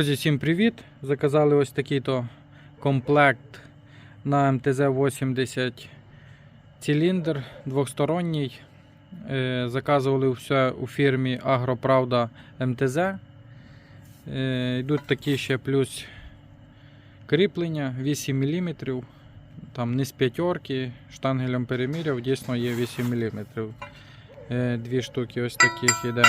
Друзі, всім привіт! Заказали ось такий то комплект на МТЗ-80 циліндр двохсторонній. Е, Заказували все у фірмі Агроправда МТЗ. Е, Йдуть такі ще плюс кріплення 8 мм. Там не з п'ятерки, штангелем переміряв, дійсно є 8 мм. Дві штуки ось таких іде.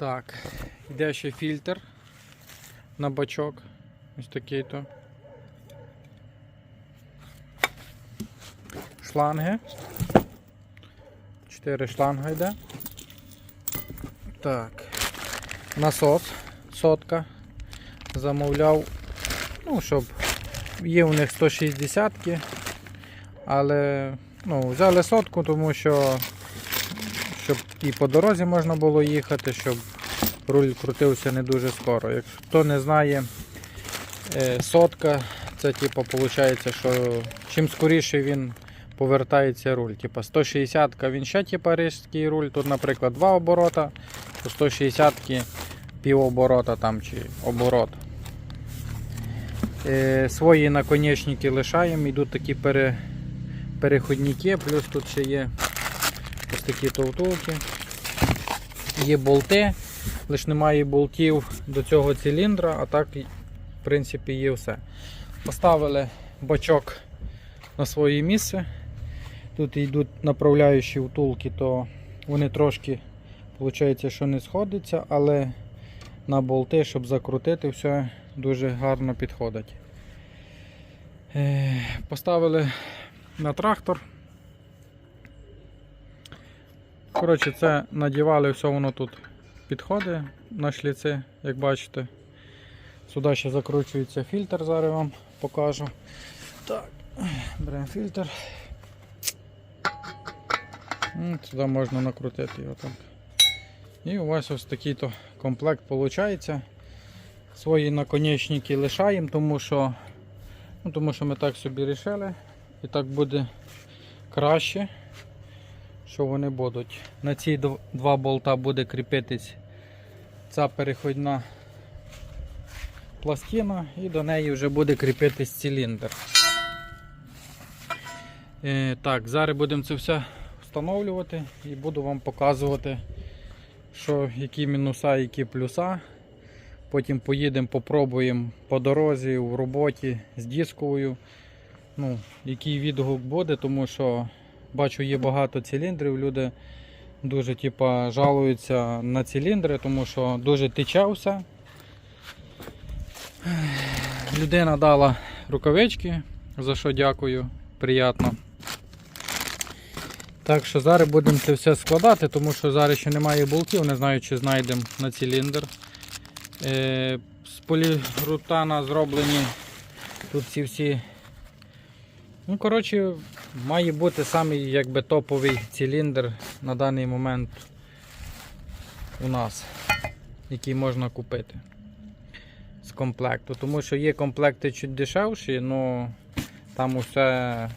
Так, йде ще фільтр на бачок. Ось такий то. Шланги. Чотири шланги йде. Так. Насос сотка. Замовляв. Ну, щоб є у них 160 ки але ну, взяли сотку, тому що щоб і по дорозі можна було їхати, щоб руль крутився не дуже скоро. Якщо хто не знає, е, сотка, це типу, виходить, що чим скоріше він повертається руль. Типа 160 він ще типу, різкий руль, тут, наприклад, два оборота, то 160 пів оборота там, чи оборот. Е, свої наконечники лишаємо, йдуть такі пере, переходники, плюс тут ще є ось такі товтулки. Є болти, лише немає болтів до цього циліндра, а так, в принципі, є все. Поставили бачок на своє місце. Тут йдуть направляючі втулки, то вони трошки, виходить, що не сходяться, але на болти, щоб закрутити, все дуже гарно підходить. Е, Поставили на трактор. Коротше, це надівали, все воно тут підходить на шліці, як бачите. Сюди ще закручується фільтр, зараз вам покажу. Так, беремо фільтр. Сюди можна накрутити його так. І у вас ось такий то комплект виходить. Свої наконечники лишаємо, тому що, ну, тому що ми так собі вирішили. І так буде краще що вони будуть. На ці два болта буде кріпитись ця переходна пластина і до неї вже буде кріпитись циліндр. Е, так, зараз будемо це все встановлювати і буду вам показувати, що які мінуса, які плюса. Потім поїдемо, попробуємо по дорозі, в роботі з дисковою. Ну, який відгук буде, тому що Бачу, є багато циліндрів. Люди дуже типа, жалуються на циліндри, тому що дуже тече. Людина дала рукавички, за що дякую, приємно. Так що зараз будемо це все складати, тому що зараз ще немає болтів, не знаю, чи знайдемо на циліндр. Е, з полігрутана зроблені тут ці всі. Ну, коротше, має бути самий якби топовий циліндр на даний момент у нас, який можна купити з комплекту. Тому що є комплекти чуть дешевші, але там усе,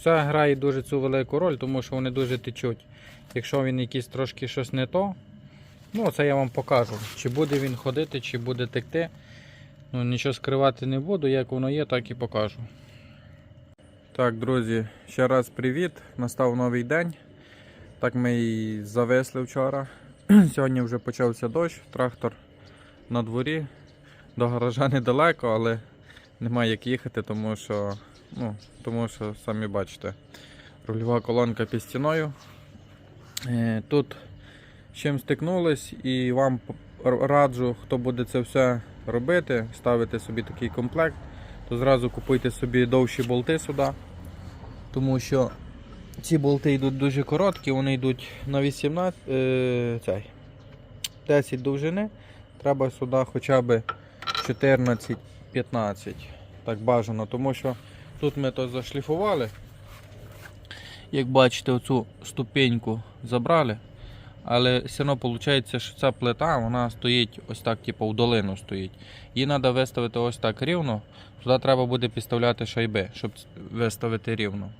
все грає дуже цю велику роль, тому що вони дуже течуть. Якщо він якийсь трошки щось не то, ну це я вам покажу. Чи буде він ходити, чи буде текти. Ну, Нічого скривати не буду, як воно є, так і покажу. Так, друзі, ще раз привіт. Настав новий день. Так ми і завесли вчора. Сьогодні вже почався дощ, трактор на дворі. До гаража недалеко, але немає як їхати, тому що, ну, тому що самі бачите, рульова колонка під стіною. Е, Тут з чим стикнулись і вам раджу, хто буде це все робити, ставити собі такий комплект то зразу купуйте собі довші болти сюди. Тому що ці болти йдуть дуже короткі, вони йдуть на 18, е, цей, 10 довжини. Треба сюди хоча б 14-15. Так бажано, тому що тут ми то зашліфували. Як бачите, оцю ступеньку забрали. Але все одно виходить, що ця плита вона стоїть ось так, типу, в долину стоїть. Її треба виставити ось так рівно. Туди треба буде підставляти шайби, щоб виставити рівно.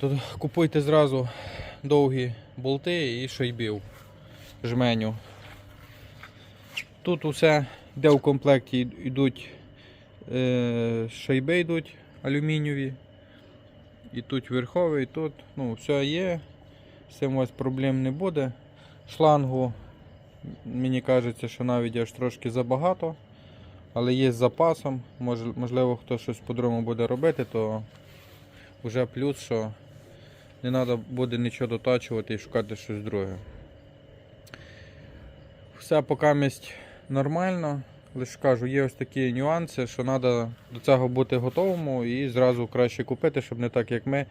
Тут купуйте зразу довгі болти і шайбів жменю. Тут усе, де в комплекті йдуть е, шайби йдуть алюмінієві. І тут верховий, і тут ну, все є. Цим у вас проблем не буде. Шлангу, мені кажеться, що навіть аж трошки забагато, але є з запасом. Мож, можливо, хто щось по-другому буде робити, то вже плюс, що не треба буде нічого дотачувати і шукати щось друге. Все поки місць нормально. Лише кажу, є ось такі нюанси, що треба до цього бути готовому і зразу краще купити, щоб не так як ми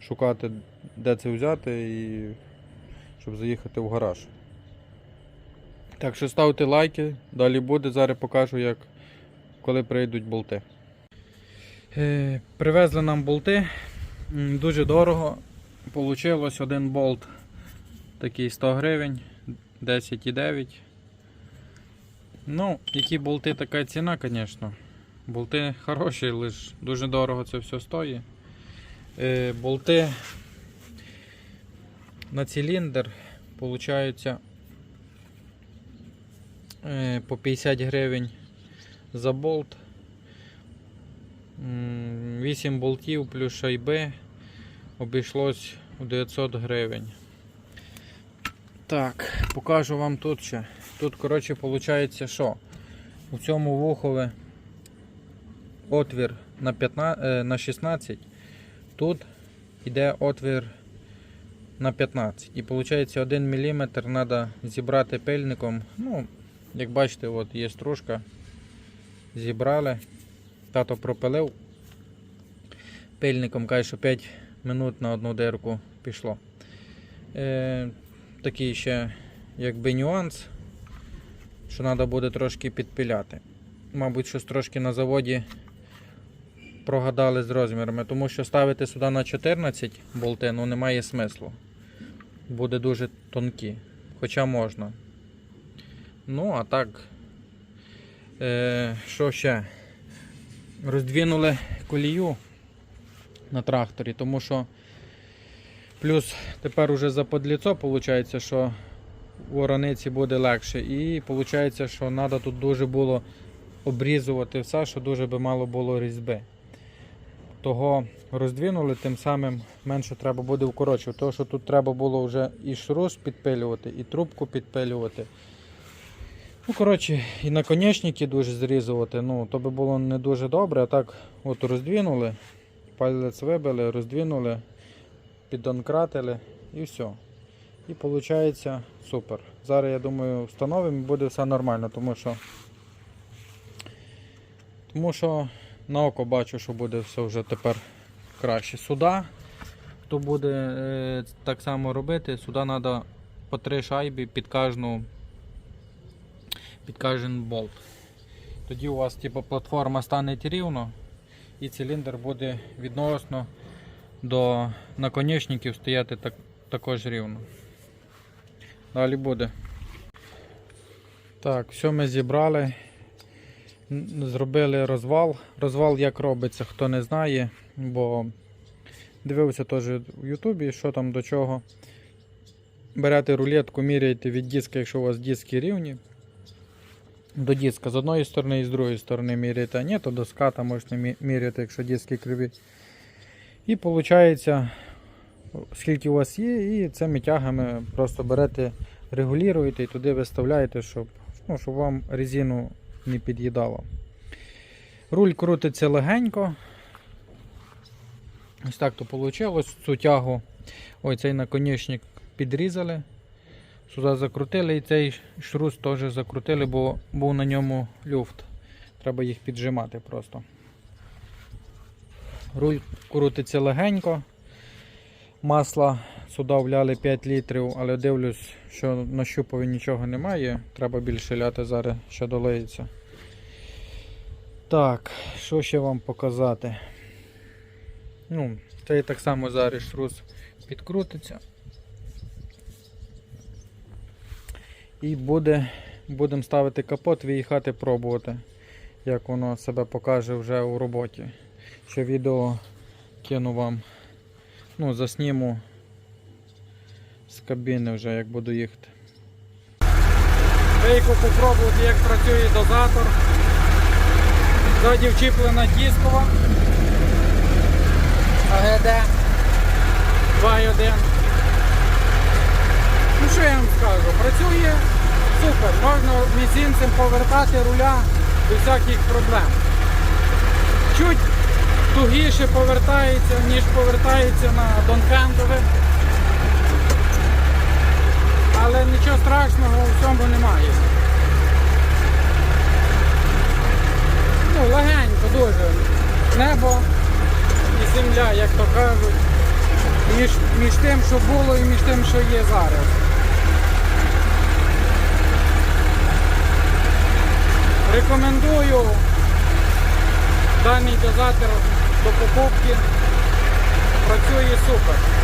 шукати, де це взяти і щоб заїхати в гараж. Так що ставте лайки, далі буде, зараз покажу, як коли прийдуть болти. Е, привезли нам болти. Дуже дорого. Получилось один болт такий 100 гривень, 10,9. Ну, які болти, така ціна, звісно. Болти хороші, лише дуже дорого це все стоїть. Е, болти на циліндр получаються е, по 50 гривень за болт. 8 болтів плюс шайби обійшлось у 900 гривень. Так, покажу вам тут ще. Тут, коротше, виходить, що у цьому вухові отвір на, 15, е, на 16, тут йде отвір на 15. І виходить 1 мм треба зібрати пильником. Ну, як бачите, от є стружка. Зібрали. Тато пропилив. Пильником каже, що 5 минут на одну дирку пішло. Е, такий ще якби нюанс, що треба буде трошки підпиляти. Мабуть, щось трошки на заводі прогадали з розмірами, тому що ставити сюди на 14 болти ну, немає смислу. Буде дуже тонкі. Хоча можна. Ну, а так, е, що ще? Роздвинули колію на тракторі, тому що плюс тепер уже за подліцо виходить, що у орониці буде легше. І виходить, що треба тут дуже було обрізувати все, що дуже би мало було різьби. Того роздвинули, тим самим менше треба буде вкорочувати. Тому що тут треба було вже і шрус підпилювати, і трубку підпилювати. Ну, коротше, і наконечники дуже зрізувати. Ну, то би було не дуже добре. А так от роздвинули, палець вибили, роздвинули, піддонкратили і все. І виходить супер. Зараз, я думаю, встановимо і буде все нормально, тому що тому що на око бачу, що буде все вже тепер краще. Сюди, хто буде е, так само робити, сюди треба по три шайби під кожну під кожен болт. Тоді у вас типу, платформа стане рівно і циліндр буде відносно до наконечників стояти так, також рівно. Далі буде. Так, все ми зібрали. Зробили розвал. Розвал як робиться, хто не знає, бо дивився теж в Ютубі, що там до чого. Берете рулетку, міряєте від диска, якщо у вас диски рівні. До диска з одної сторони і з другої сторони міряєте, а ні, то до ската можете міряти, якщо диски криві. І виходить, скільки у вас є, і цими тягами просто берете, регулюєте і туди виставляєте, щоб, ну, щоб вам резину не під'їдало. Руль крутиться легенько. Ось так то вийшло. Цю тягу, ой, цей наконечник підрізали. Сюди закрутили і цей шрус теж закрутили, бо був на ньому люфт. Треба їх піджимати просто. Руль крутиться легенько. Масла сюди вляли 5 літрів, але дивлюсь, що на щупові нічого немає. Треба більше ляти зараз, що долиється. Так, що ще вам показати? Ну, це так само зараз шрус підкрутиться. І буде, будемо ставити капот, виїхати пробувати, як воно себе покаже вже у роботі. Ще відео кину вам, ну, засніму з кабіни вже, як буду їхати. Виїхав попробувати, як працює дозатор. Ззаді вчіплена дискова. АГД 2.1. Ну що я вам скажу? Працює супер. Можна мізинцем повертати руля без всяких проблем. Чуть тугіше повертається, ніж повертається на донхендове. Але нічого страшного в цьому немає. Ну, легенько дуже. Небо і земля, як то кажуть. Між, між тим, що було і між тим, що є зараз. Рекомендую даний дозатор до покупки. Працює супер.